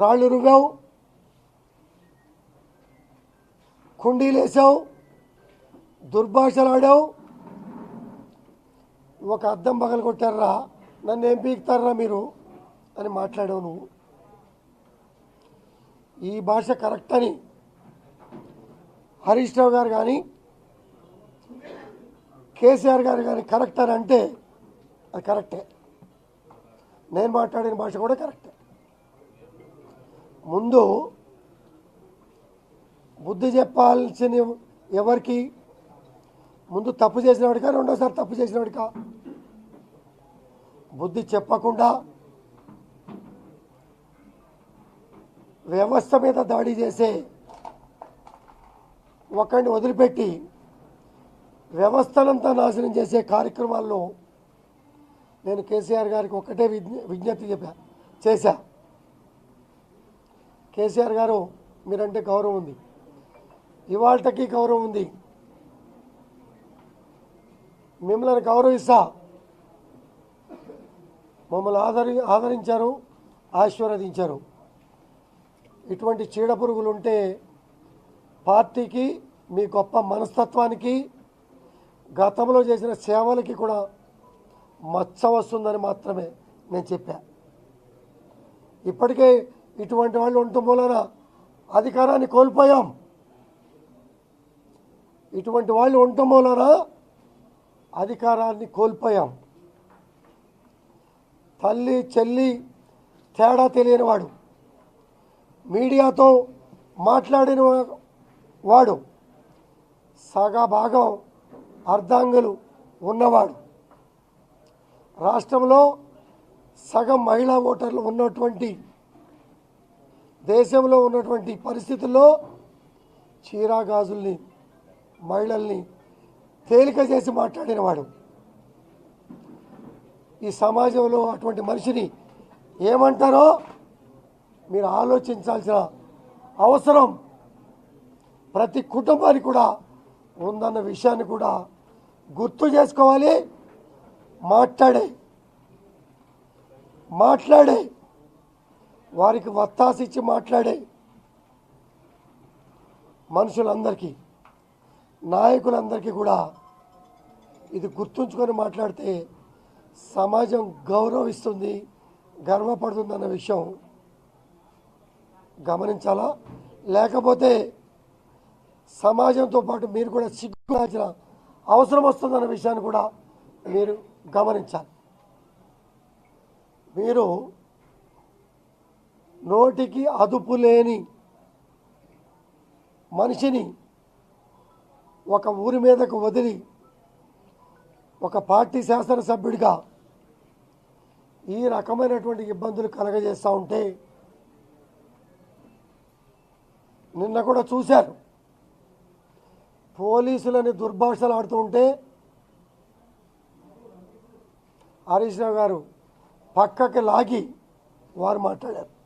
రాళ్ళు రువ్వావు. కుండీలేసావు దుర్భాషలు ఆడావు ఒక అద్దం పగలు కొట్టారా నన్ను ఏం పీకుతారా మీరు? అని మాట్లాడావు నువ్వు. ఈ భాష కరెక్ట్ అని హరీష్ రావు గారు కానీ కేసీఆర్ గారు కానీ కరెక్ట్ అని అంటే అది కరెక్టే. నేను మాట్లాడిన భాష కూడా కరెక్టే. ముందు బుద్ధి చెప్పాల్సిన ఎవరికి? ముందు తప్పు చేసినవాడికా రెండోసారి తప్పు చేసినవాడికా బుద్ధి చెప్పకుండా వ్యవస్థ మీద దాడి చేసే ఒకరిని వదిలిపెట్టి వ్యవస్థనంతా నాశనం చేసే కార్యక్రమాల్లో నేను కేసీఆర్ గారికి ఒక్కటే విజ్ఞ- విజ్ఞప్తి చెప్పా చేశా. కేసీఆర్ గారు మీరంటే గౌరవం ఉంది. ఇవాళకి గౌరవం ఉంది. మిమ్మల్ని గౌరవిస్తా. మమ్మల్ని ఆదరి ఆదరించారు ఆశీర్వదించారు. ఇటువంటి చీడపురుగులు ఉంటే పార్టీకి మీ గొప్ప మనస్తత్వానికి గతంలో చేసిన సేవలకి కూడా మచ్చ వస్తుందని మాత్రమే నేను చెప్పా. ఇప్పటికే ఇటువంటి వాళ్ళు ఉండటం మూలన అధికారాన్ని కోల్పోయాం. ఇటువంటి వాళ్ళు ఉండటం మూలన అధికారాన్ని కోల్పోయాం. తల్లి చెల్లి తేడా తెలియనివాడు మీడియాతో మాట్లాడిన వాడు. సగా భాగం అర్ధాంగులు ఉన్నవాడు. రాష్ట్రంలో సగం మహిళా ఓటర్లు ఉన్నటువంటి దేశంలో ఉన్నటువంటి పరిస్థితుల్లో చీరాగాజుల్ని మహిళల్ని తేలిక చేసి మాట్లాడినవాడు ఈ సమాజంలో అటువంటి మనిషిని ఏమంటారో మీరు ఆలోచించాల్సిన అవసరం ప్రతి కుటుంబానికి కూడా ఉందన్న విషయాన్ని కూడా గుర్తు చేసుకోవాలి. మాట్లాడే మాట్లాడే వారికి వత్తాసిచ్చి మాట్లాడే మనుషులందరికీ నాయకులందరికీ కూడా ఇది గుర్తుంచుకొని మాట్లాడితే సమాజం గౌరవిస్తుంది గర్వపడుతుందన్న విషయం గమనించాలా? లేకపోతే సమాజంతో పాటు మీరు కూడా సిగ్గురాల్సిన అవసరం వస్తుందన్న విషయాన్ని కూడా మీరు గమనించాలి. మీరు నోటికి అదుపు లేని మనిషిని ఒక ఊరి మీదకు వదిలి ఒక పార్టీ శాసనసభ్యుడిగా ఈ రకమైనటువంటి ఇబ్బందులు కలగజేస్తూ ఉంటే నిన్న కూడా చూశారు. పోలీసులని దుర్భాషలు ఆడుతూ ఉంటే హరీష్ రావు గారు పక్కకి లాగి వారు మాట్లాడారు.